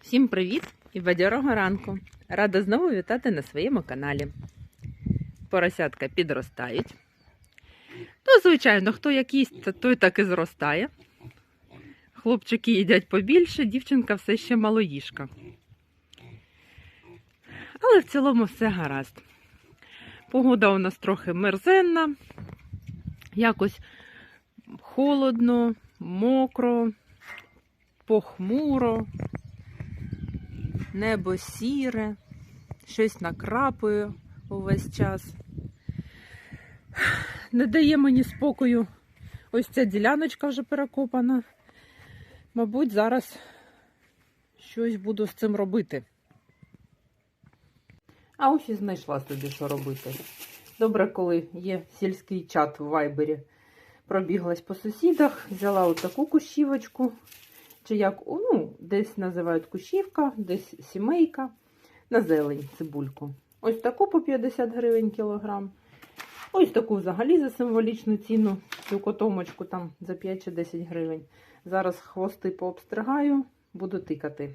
Всім привіт і бадьорого ранку! Рада знову вітати на своєму каналі. Поросятка підростають. Ну, звичайно, хто як їсть, той так і зростає. Хлопчики їдять побільше, дівчинка все ще малоїжка. Але в цілому все гаразд. Погода у нас трохи мерзенна, якось холодно, мокро, похмуро, небо сіре, щось накрапує увесь час. Не дає мені спокою. Ось ця діляночка вже перекопана. Мабуть, зараз щось буду з цим робити. А ось і знайшла собі, що робити. Добре, коли є сільський чат в вайбері. Пробіглась по сусідах, взяла отаку кущівочку, чи як ну, десь називають кущівка, десь сімейка, на зелень цибульку. Ось таку по 50 гривень кілограм. Ось таку взагалі за символічну ціну, цю котомочку там за 5 чи 10 гривень. Зараз хвости пообстригаю, буду тикати.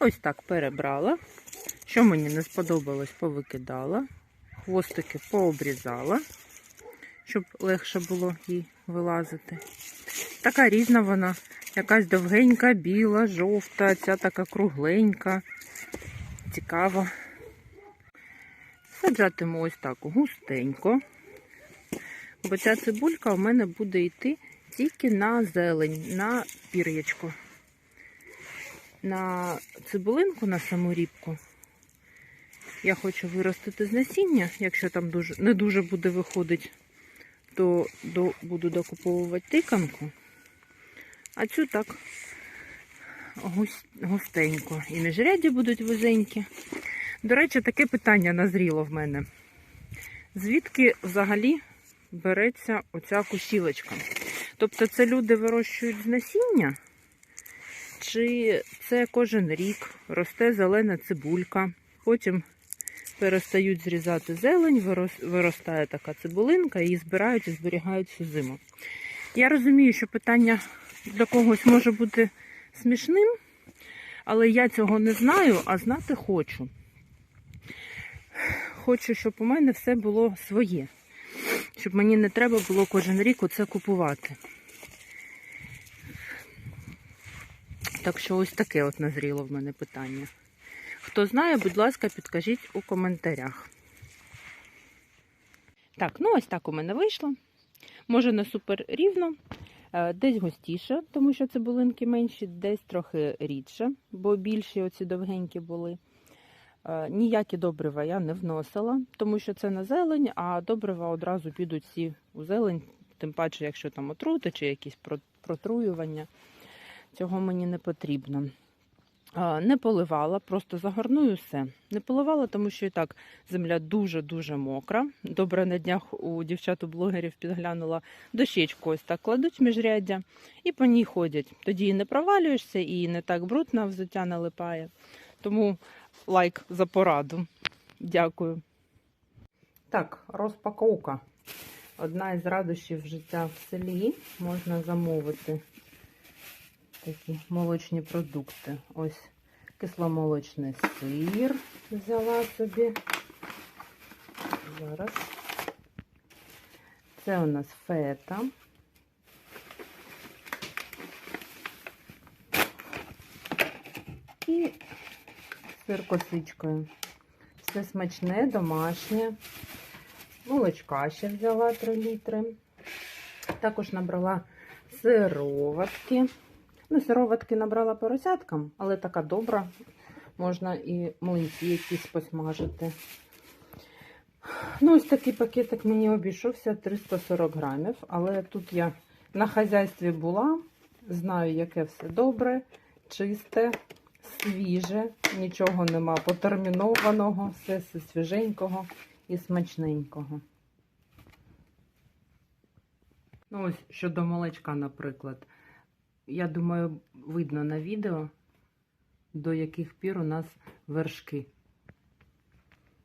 Ось так перебрала. Що мені не сподобалось, повикидала. Хвостики пообрізала, щоб легше було їй вилазити. Така різна вона. Якась довгенька, біла, жовта, ця така кругленька. Цікава. Саджатиму ось так густенько. Бо ця цибулька у мене буде йти тільки на зелень, на пір'ячко. На цибулинку, на саму рібку. Я хочу виростити з насіння, якщо там дуже, не дуже буде виходить, то до, буду докуповувати тиканку. А цю так густенько. І міжрядді будуть вузенькі. До речі, таке питання назріло в мене. Звідки взагалі береться оця кущівочка? Тобто це люди вирощують з насіння? Чи це кожен рік росте зелена цибулька, потім перестають зрізати зелень, виростає така цибулинка, її збирають і зберігають всю зиму. Я розумію, що питання для когось може бути смішним, але я цього не знаю, а знати хочу. Хочу, щоб у мене все було своє, щоб мені не треба було кожен рік оце купувати. Так що ось таке от назріло в мене питання. Хто знає, будь ласка, підкажіть у коментарях. Так, ну ось так у мене вийшло. Може не супер рівно, десь густіше, тому що цибулинки менші, десь трохи рідше, бо більші оці довгенькі були. Е, Ніякі добрива я не вносила, тому що це на зелень, а добрива одразу підуть всі у зелень, тим паче, якщо там отрути чи якісь протруювання. Цього мені не потрібно. Не поливала, просто загорную все. Не поливала, тому що і так земля дуже-дуже мокра. Добре на днях у дівчат у блогерів підглянула дощечку ось так кладуть міжряддя і по ній ходять. Тоді і не провалюєшся, і не так брудно взуття налипає. Тому лайк за пораду. Дякую. Так, розпаковка. Одна із радощів життя в селі. Можна замовити такі молочні продукти. Ось кисломолочний сир взяла собі. Зараз. Це у нас фета. І сир косичкою. Все смачне, домашнє. Молочка ще взяла 3 літри. Також набрала сироватки. Ну, сироватки набрала поросяткам, але така добра. Можна і млинці якісь посмажити. Ну, ось такий пакетик мені обійшовся 340 грамів, але тут я на хазяйстві була, знаю, яке все добре, чисте, свіже, нічого нема потермінованого, все, все свіженького і смачненького. Ну, ось щодо молочка, наприклад. Я думаю, видно на відео, до яких пір у нас вершки.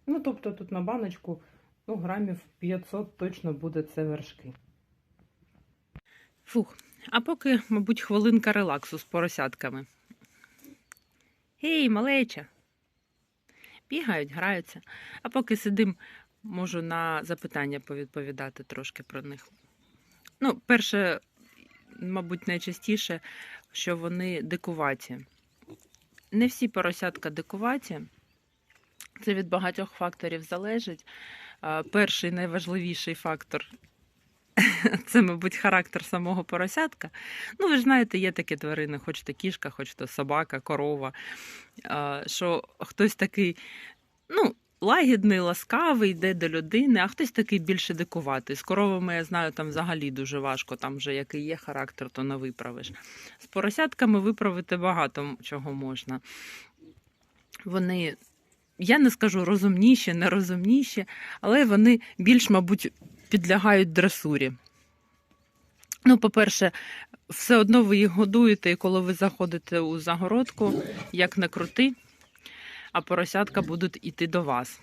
Ну, тобто тут на баночку ну, грамів 500 точно буде це вершки. Фух, а поки, мабуть, хвилинка релаксу з поросятками. Гей, малеча. Бігають, граються. А поки сидим, можу на запитання повідповідати трошки про них. Ну, перше, мабуть, найчастіше, що вони дикуваті. Не всі поросятка дикуваті. Це від багатьох факторів залежить. Перший найважливіший фактор це, мабуть, характер самого поросятка. Ну, ви ж знаєте, є такі тварини, хоч то кішка, хоч то собака, корова. Що хтось такий, ну, лагідний, ласкавий, йде до людини, а хтось такий більше дикуватий. З коровами, я знаю, там взагалі дуже важко, там вже який є характер, то не виправиш. З поросятками виправити багато чого можна. Вони, я не скажу розумніші, нерозумніші, але вони більш, мабуть, підлягають дресурі. Ну, по-перше, все одно ви їх годуєте, і коли ви заходите у загородку, як не крути, а поросятка будуть іти до вас.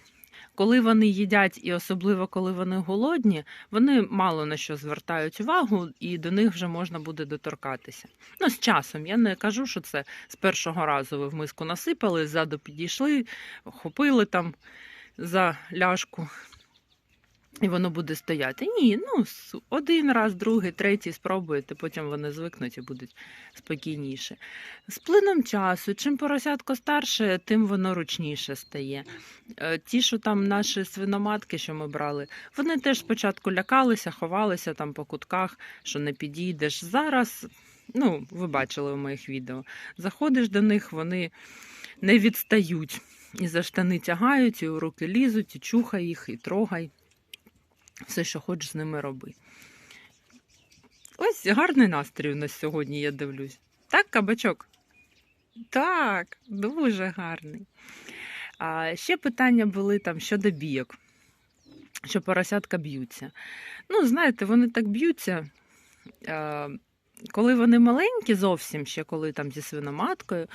Коли вони їдять, і особливо коли вони голодні, вони мало на що звертають увагу, і до них вже можна буде доторкатися. Ну, з часом я не кажу, що це з першого разу ви в миску насипали, ззаду підійшли, хопили там за ляшку, і воно буде стояти. Ні, ну один раз, другий, третій спробуєте, потім вони звикнуть і будуть спокійніше. З плином часу, чим поросятко старше, тим воно ручніше стає. Е, Ті, що там наші свиноматки, що ми брали, вони теж спочатку лякалися, ховалися там по кутках, що не підійдеш. Зараз, ну, ви бачили в моїх відео, заходиш до них, вони не відстають. І за штани тягають, і у руки лізуть, і чухай їх, і трогай. Все, що хочеш з ними роби. Ось гарний настрій у нас сьогодні, я дивлюсь. Так, кабачок? Так, дуже гарний. А ще питання були там щодо бійок, що поросятка б'ються. Ну, знаєте, вони так б'ються. Коли вони маленькі, зовсім ще коли там зі свиноматкою,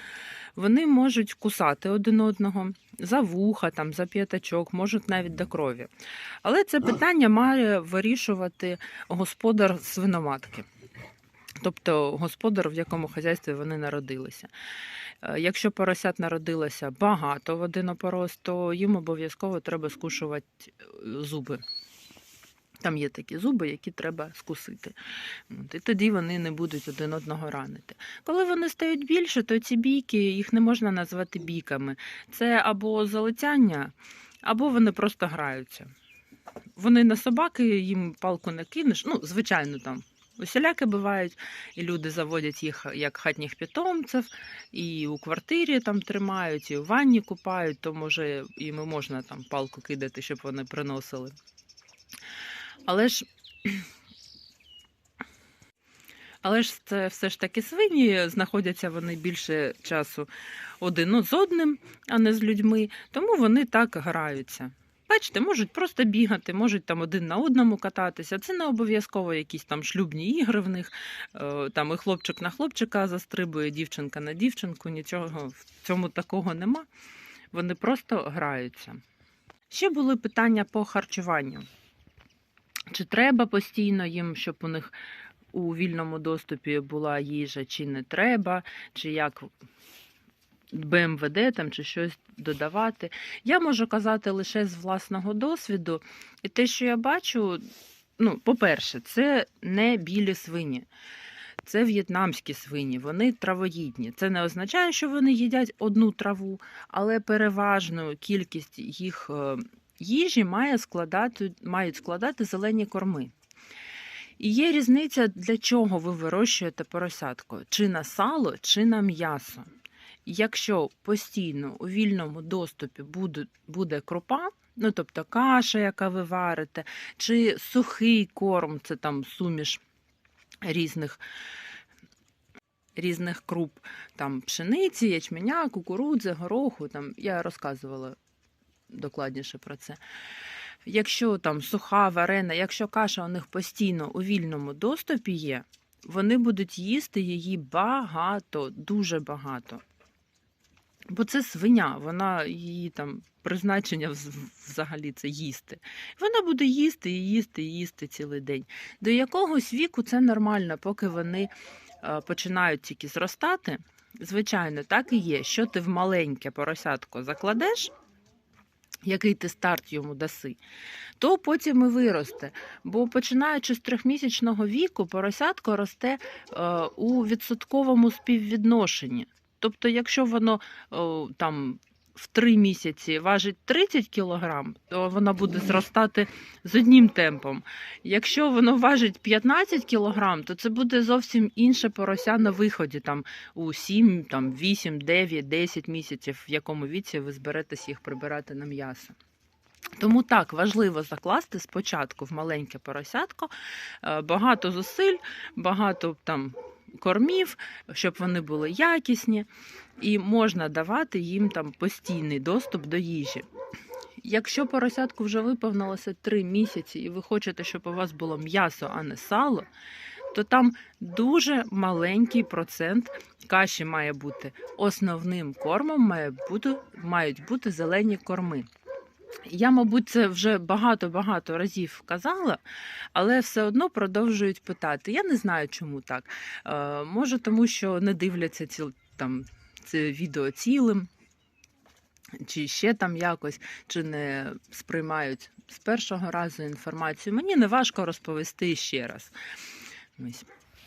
вони можуть кусати один одного за вуха, там, за п'ятачок, можуть навіть до крові. Але це питання має вирішувати господар свиноматки. Тобто господар, в якому хазяйстві вони народилися. Е, Якщо поросят народилося багато в один опорос, то їм обов'язково треба скушувати е, зуби. Там є такі зуби, які треба скусити. І тоді вони не будуть один одного ранити. Коли вони стають більше, то ці бійки їх не можна назвати бійками. Це або залицяння, або вони просто граються. Вони на собаки, їм палку не кинеш. Ну, звичайно, там усіляки бувають, і люди заводять їх як хатніх питомців, і у квартирі там тримають, і у ванні купають, то може їм можна там палку кидати, щоб вони приносили. Але ж. Але ж це все ж таки свині, знаходяться вони більше часу один з одним, а не з людьми, тому вони так граються. Бачите, можуть просто бігати, можуть там один на одному кататися. Це не обов'язково якісь там шлюбні ігри в них. Е, Там і хлопчик на хлопчика застрибує, дівчинка на дівчинку. Нічого в цьому такого нема. Вони просто граються. Ще були питання по харчуванню. Чи треба постійно їм, щоб у них у вільному доступі була їжа, чи не треба, чи як БМВД там, чи щось додавати. Я можу казати лише з власного досвіду. І те, що я бачу, ну, по-перше, це не білі свині. Це в'єтнамські свині, вони травоїдні. Це не означає, що вони їдять одну траву, але переважну кількість їх е, їжі має складати, мають складати зелені корми. І є різниця, для чого ви вирощуєте поросятку: чи на сало, чи на м'ясо. Якщо постійно у вільному доступі буде, буде крупа, ну тобто каша, яка ви варите, чи сухий корм, це там суміш різних, різних круп, там пшениці, ячменя, кукурудзи, гороху, там я розказувала докладніше про це. Якщо там суха, варена, якщо каша у них постійно у вільному доступі є, вони будуть їсти її багато, дуже багато. Бо це свиня, вона її там призначення взагалі це їсти. Вона буде їсти і їсти, і їсти цілий день. До якогось віку це нормально, поки вони е, починають тільки зростати. звичайно, так і є. Що ти в маленьке поросятко закладеш, який ти старт йому даси, то потім і виросте. Бо починаючи з трьохмісячного віку, поросятко росте е, у відсотковому співвідношенні. Тобто, якщо воно о, там в три місяці важить 30 кг, то воно буде зростати з одним темпом. Якщо воно важить 15 кг, то це буде зовсім інше порося на виході, там у 7, там, 8, 9, 10 місяців, в якому віці ви зберетесь їх прибирати на м'ясо. Тому так важливо закласти спочатку в маленьке поросятко е, багато зусиль, багато там кормів, щоб вони були якісні, і можна давати їм там постійний доступ до їжі. Якщо поросятку вже виповнилося 3 місяці, і ви хочете, щоб у вас було м'ясо, а не сало, то там дуже маленький процент каші має бути. Основним кормом має бути, мають бути зелені корми. Я, мабуть, це вже багато-багато разів казала, але все одно продовжують питати. Я не знаю, чому так. Е, може, тому що не дивляться ціл, там, це відео цілим, чи ще там якось, чи не сприймають з першого разу інформацію. Mені не важко розповісти ще раз.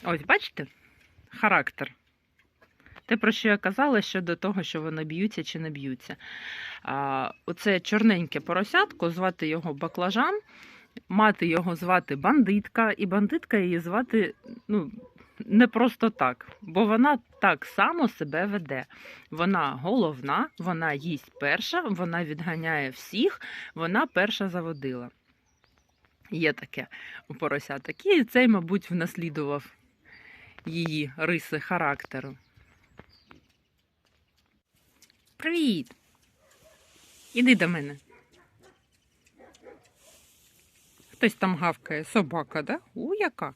Ось бачите? Характер. Те, про що я казала щодо того, що вони б'ються чи не б'ються. Оце чорненьке поросятко, звати його баклажан, мати його звати бандитка, і бандитка її звати ну, не просто так, бо вона так само себе веде. Вона головна, вона їсть перша, вона відганяє всіх, вона перша заводила. Є таке у поросяток. І цей, мабуть, внаслідував її риси характеру. Привіт! Іди до мене. Хтось там гавкає, собака, да? У, яка?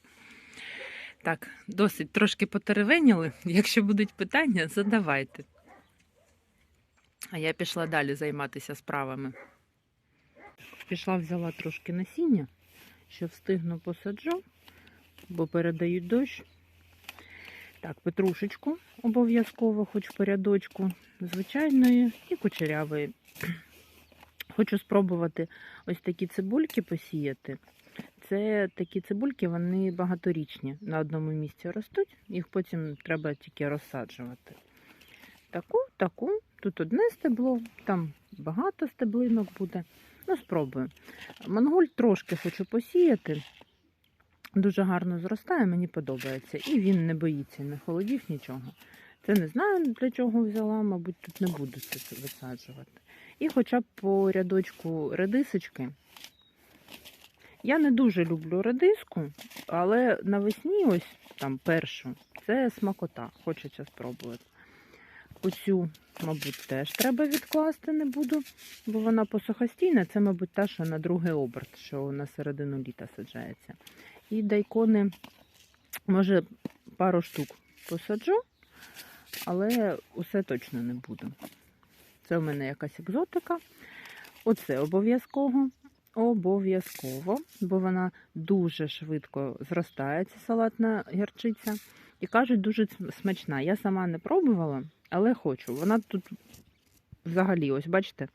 Так, досить трошки потеревеніли. Якщо будуть питання, задавайте. А я пішла далі займатися справами. Пішла, взяла трошки насіння, що встигну посаджу, бо передають дощ. Так, петрушечку обов'язково, хоч по рядочку, звичайної і кучерявої. Хочу спробувати ось такі цибульки посіяти. Це такі цибульки, вони багаторічні. На одному місці ростуть, їх потім треба тільки розсаджувати. Таку, таку, тут одне стебло, там багато стеблинок буде. Ну, спробую. Мангуль трошки хочу посіяти. Дуже гарно зростає, мені подобається. І він не боїться ні холодів, нічого. Це не знаю, для чого взяла, мабуть, тут не буду це висаджувати. І хоча б по рядочку редисочки. Я не дуже люблю редиску, але навесні, ось там першу, це смакота, хочеться спробувати. Оцю, мабуть, теж треба відкласти, не буду, бо вона посухостійна. Це, мабуть, та, що на другий оберт, що на середину літа саджається. І дайкони, може, пару штук посаджу, але усе точно не буду. Це у мене якась екзотика. Оце обов'язково. Обов'язково, бо вона дуже швидко зростає, ця салатна гірчиця. І кажуть, дуже смачна. Я сама не пробувала, але хочу. Вона тут взагалі, ось бачите,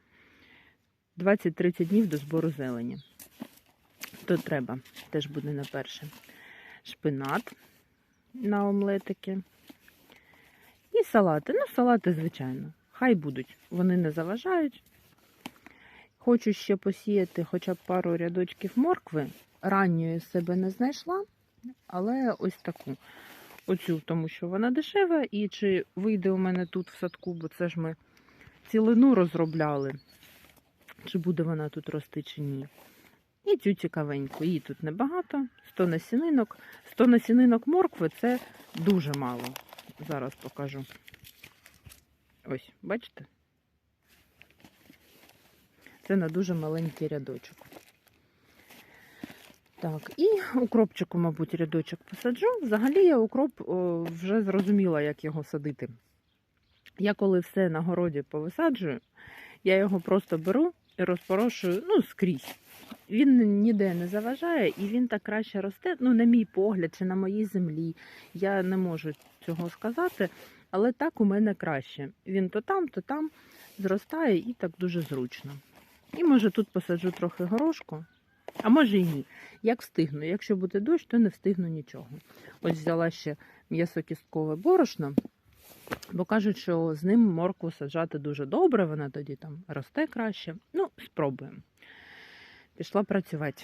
20-30 днів до збору зелені. То треба, теж буде на перше. Шпинат на омлетики. І салати. Ну, салати, звичайно. Хай будуть. Вони не заважають. Хочу ще посіяти хоча б пару рядочків моркви. Ранньої себе не знайшла, але ось таку. Оцю, тому що вона дешева, і чи вийде у мене тут в садку, бо це ж ми цілину розробляли, чи буде вона тут рости, чи ні. І цю цікавеньку. Її тут небагато. 100 насінинок. 100 насінинок моркви це дуже мало. Зараз покажу. Ось, бачите? Це на дуже маленький рядочок. Так, і укропчику, мабуть, рядочок посаджу. Взагалі я укроп о, вже зрозуміла, як його садити. Я коли все на городі повисаджую, я його просто беру і розпорошую ну, скрізь. Він ніде не заважає і він так краще росте, ну, на мій погляд, чи на моїй землі. Я не можу цього сказати. Але так у мене краще. Він то там, то там зростає і так дуже зручно. І може тут посаджу трохи горошку, а може і ні. Як встигну. Якщо буде дощ, то не встигну нічого. Ось взяла ще м'ясокісткове борошно, бо кажуть, що з ним моркву саджати дуже добре, вона тоді там росте краще. Ну, спробуємо. Пішла працювати.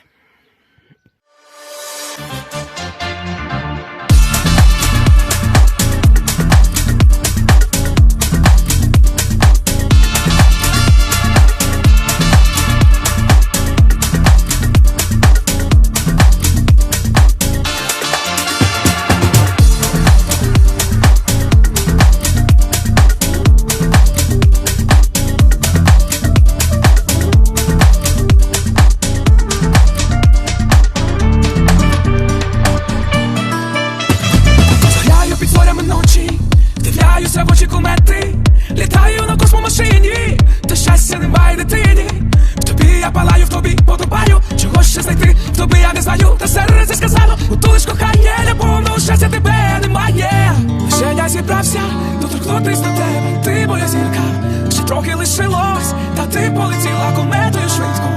Тобі подобаю, чого ще знайти, в тобі я не знаю, та серце сказало, у лиш кохання для повного щастя тебе немає. Лише я зібрався доторкнутись до тебе, ти моя зірка, ще трохи лишилось, та ти полетіла кометою швидко.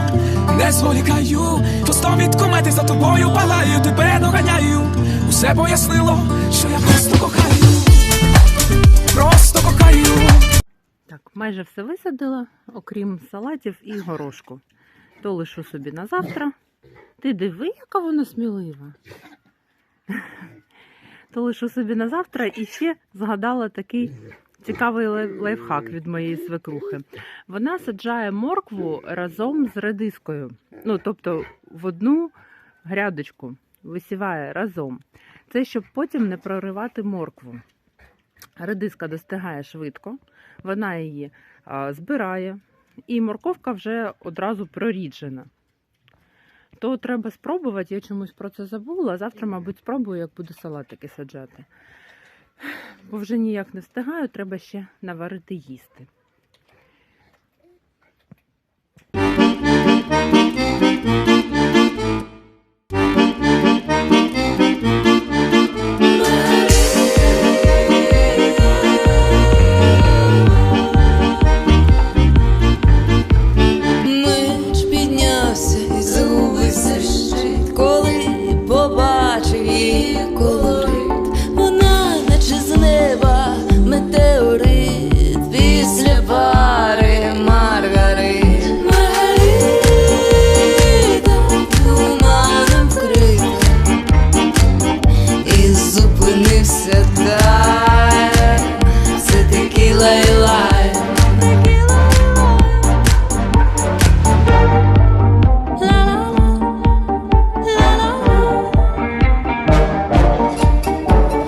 Не зволікаю, хвостом від комети за тобою палаю, тебе доганяю. Усе пояснило, що я просто кохаю, просто кохаю. Так, майже все висадила, окрім салатів і горошку. То лишу собі на завтра. Ти диви, яка вона смілива. То лишу собі на завтра і ще згадала такий цікавий лайфхак від моєї свекрухи. Вона саджає моркву разом з редискою. Ну, тобто в одну грядочку висіває разом. Це щоб потім не проривати моркву. Редиска достигає швидко, вона її збирає, і морковка вже одразу проріджена. То треба спробувати, я чомусь про це забула. Завтра, мабуть, спробую, як буду салатики саджати. Бо вже ніяк не встигаю, треба ще наварити їсти.